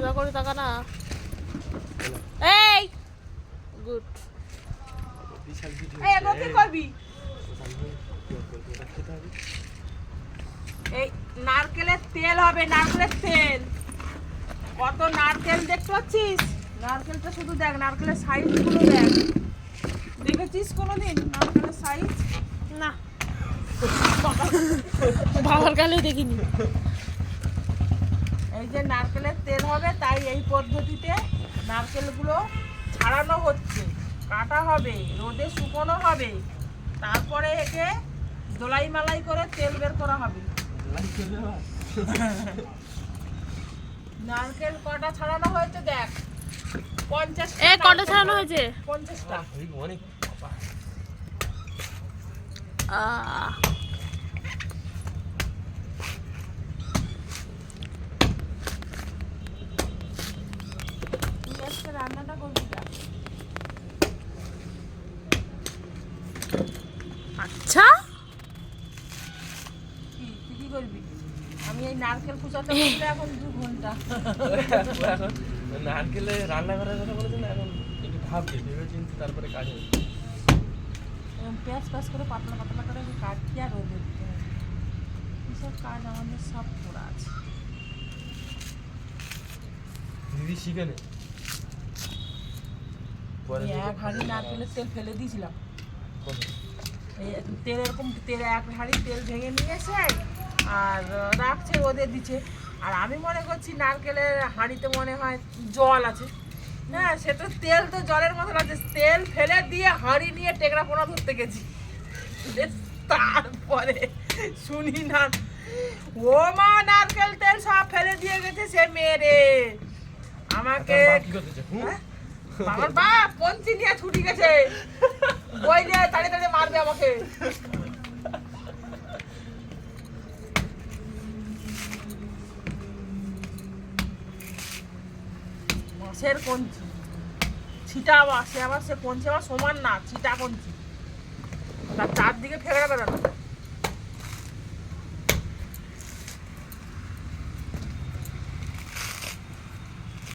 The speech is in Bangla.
সোজা করে তাকা না। এই! গুড এই কি করবি? এই নারকেলের তেল হবে নারকেলের তেল। কত নারকেল দেখতে পাচ্ছিস? নারকেলটা শুধু দেখ নারকেলের সাইজগুলো দেখ। দেখেছিস কোনোদিন নারকেলের সাইজ না। বাবার কালেও দেখিনি। এই যে নারকেলের তেল হবে তাই এই পদ্ধতিতে নারকেলগুলো ছাড়ানো হচ্ছে। কাটা হবে রোদে শুকনো হবে। তারপরে একে দোলাই মালাই করে তেল বের করা হবে। নারকেল কটা ছাড়ানো হয়েছে দেখ? পঞ্চাশ এ কটা ছাড়ানো হয়েছে? পঞ্চাশটা। অনেক। রান্নাটা করবি না আচ্ছা। কি তুই কি করবি? আমি এই নারকেল কুচাতে বসলে এখন দু ঘণ্টা। এখন নারকেলে রান্না করার কথা বলেছে না এখন একটু ভাবছি ভেবে চিন্তে তারপরে কাজ হবে। এরকম পেঁয়াজ পেঁয়াজ করে পাতলা পাতলা করে আমি কাটছি আর রোদে দিতে হবে? এসব কাজ আমাদের সব করা আছে। দিদি শিখে নে। পরে এক হাঁড়ি নারকেলের তেল ফেলে দিয়েছিলাম। তেল এরকম তেল এক হাঁড়ি তেল ভেঙে নিয়ে এসে আর রাখছে রোদে দিচ্ছে। আর আমি মনে করছি নারকেলের হাঁড়িতে মনে হয় জল আছে। হ্যাঁ সে তো তেল তো জলের মতন আছে। তেল ফেলে দিয়ে হাঁড়ি নিয়ে টেকরা পোনা ধরতে গেছি। তারপরে শুনি না। ও মা নারকেল তেল সব ফেলে দিয়ে গেছে সে মেরে আমাকে আমার বাপ পঞ্চি নিয়ে ছুটি গেছে? বই নিয়ে তাড়িয়ে তাড়িয়ে মারবে আমাকে। মাছের কঞ্চি ছিটা আবার সে আবার সে কঞ্চি আবার সমান না, ছিটা কঞ্চি তার চারদিকে ফেকড়া বেড়ানো